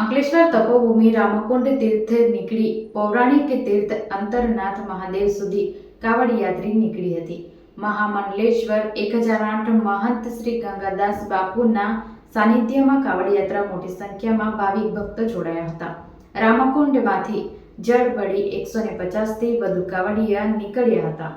અંકલેશ્વર તપોભૂમિ રામકુંડ તીર્થ નીકળી પૌરાણિક તીર્થ અંતરનાથ મહાદેવ સુધી કાવડ યાત્રી નીકળી હતી. મહામંડલેશ્વર એક હજાર આઠ મહંત શ્રી ગંગાદાસ બાપુના સાનિધ્યમાં કાવડ યાત્રા મોટી સંખ્યામાં ભાવિક ભક્તો જોડાયા હતા. રામકુંડમાંથી જળ વળી એકસો ને પચાસથી વધુ કાવડિયા નીકળ્યા હતા.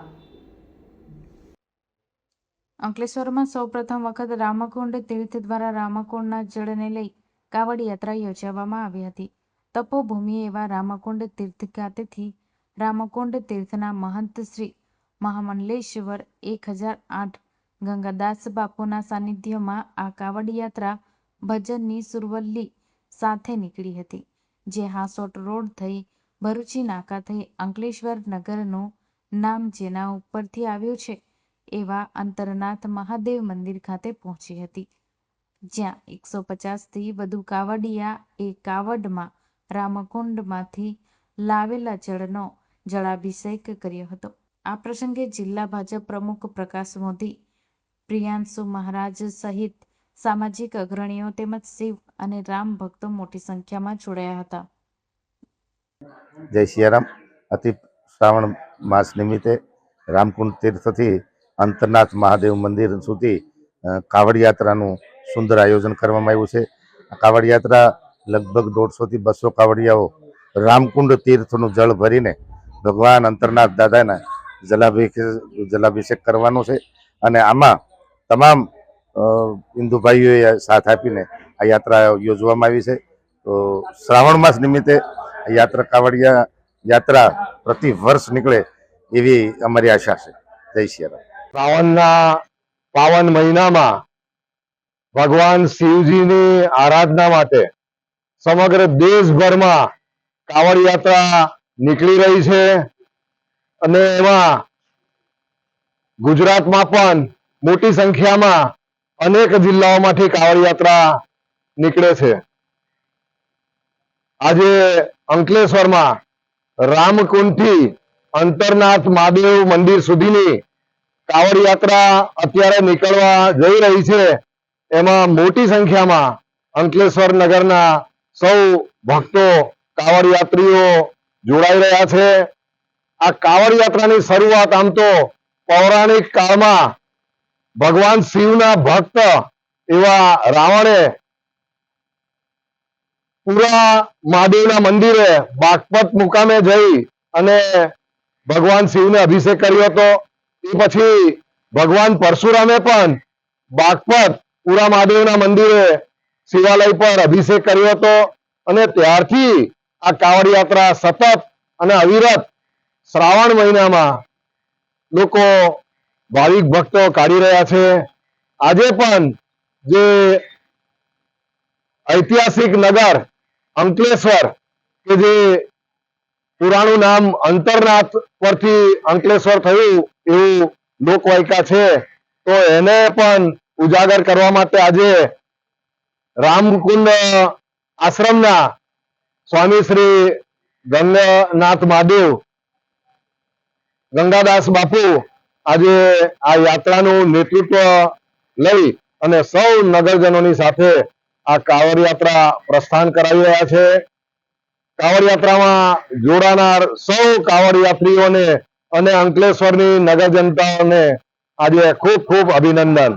અંકલેશ્વરમાં સૌપ્રથમ વખત રામકુંડ તીર્થ દ્વારા રામકુંડના જળને લઈ કાવડ યાત્રા યોજવામાં આવી હતી. તપોભૂમિ એવા રામકુંડ તીર્થ ખાતેથી રામકુંડ તીર્થના મહંત શ્રી મહામંડલેશ્વર એક હજાર આઠ ગંગાદાસ બાપુના સાનિધ્યમાં આ કાવડ યાત્રા ભજનની સુરવલ્લી સાથે નીકળી હતી, જે હાસોટ રોડ થઈ ભરૂચી નાકા થઈ અંકલેશ્વર નગરનું નામ જેના ઉપરથી આવ્યું છે, એવા અંતરનાથ મહાદેવ મંદિર ખાતે પહોંચી હતી. જ્યાં એકસો પચાસથી વધુ કાવડિયા એ કાવડમાં રામકુંડમાંથી લાવેલા જળનો જળાભિષેક કર્યો હતો. આ પ્રસંગે જિલ્લા ભાજપ પ્રમુખ પ્રકાશ મોદી, પ્રિયાંશુ મહારાજ સહિત સામાજિક અગ્રણીઓ તેમજ શિવ અને રામ ભક્તો મોટી સંખ્યામાં જોડાયા હતા. જય સિયારામ. અતિ શ્રાવણ માસ નિમિત્તે રામકુંડ તીર્થથી અંતરનાથ મહાદેવ મંદિર સુધી કાવડ યાત્રાનું સુંદર આયોજન કરવામાં આવ્યું છે. કાવડ યાત્રા લગભગ દોઢસોથી બસો કાવડિયાઓ રામકુંડ તીર્થનું જળ ભરીને ભગવાન અંતરનાથ દાદાના જલાભિષેક જલાભિષેક કરવાનો છે અને આમાં તમામ અ, હિન્દુ ભાઈઓએ સાથ આપીને આ યાત્રા યોજવામાં આવી છે. તો શ્રાવણ માસ નિમિત્તે યાત્રા કાવડિયા યાત્રા પ્રતિ વર્ષ નીકળે એવી અમારી આશા છે. જય સિયારામ શ્રાવણના પાવન મહિનામાં ભગવાન શિવજીની આરાધના માટે સમગ્ર દેશભરમાં કાવડ યાત્રા નીકળી રહી છે અને એમાં ગુજરાતમાં પણ મોટી સંખ્યામાં અનેક જિલ્લાઓમાંથી કાવડ યાત્રા નીકળે છે. આજે અંકલેશ્વરમાં રામકુંડથી અંતરનાથ મહાદેવ મંદિર સુધીની કાવડ યાત્રા અત્યારે નીકળવા જઈ રહી છે. એમાં મોટી સંખ્યામાં અંકલેશ્વર નગરના સૌ ભક્તો કાવડ યાત્રીઓ જોડાઈ રહ્યા છે. આ કાવડ યાત્રાની શરૂઆત આમ તો પૌરાણિક કાળમાં ભગવાન શિવના ભક્ત એવા રાવણે પુરા મહાદેવના મંદિરે બાગપત મુકામે જઈ અને ભગવાન શિવને અભિષેક કર્યો હતો. એ પછી ભગવાન પરશુરામે પણ બાગપત પુરા મહાદેવના મંદિરે શિવાલય પર અભિષેક કર્યો હતો અને ત્યારથી આ કાવડ યાત્રા સતત અને અવિરત શ્રાવણ મહિનામાં લોકો ભાવિક ભક્તો કાઢી રહ્યા છે. આજે પણ જે ઐતિહાસિક નગર અંકલેશ્વર કે જે પુરાણું નામ અંતરનાથ પરથી અંકલેશ્વર થયું એવું લોકવાયકા છે, તો એને પણ ઉજાગર કરવા માટે આજે રામકુંડ આશ્રમના સ્વામી શ્રી ગંગાનાથ મહાદેવ, ગંગાદાસ બાપુ આજે આ યાત્રાનું નેતૃત્વ લઈ અને સૌ નગરજનોની સાથે આ કાવડ યાત્રા પ્રસ્થાન કરાવી રહ્યા છે. કાવડ યાત્રામાં જોડાનાર સૌ કાવડ યાત્રીઓને અને અંકલેશ્વરની નગર જનતાઓને આજે ખૂબ ખૂબ અભિનંદન.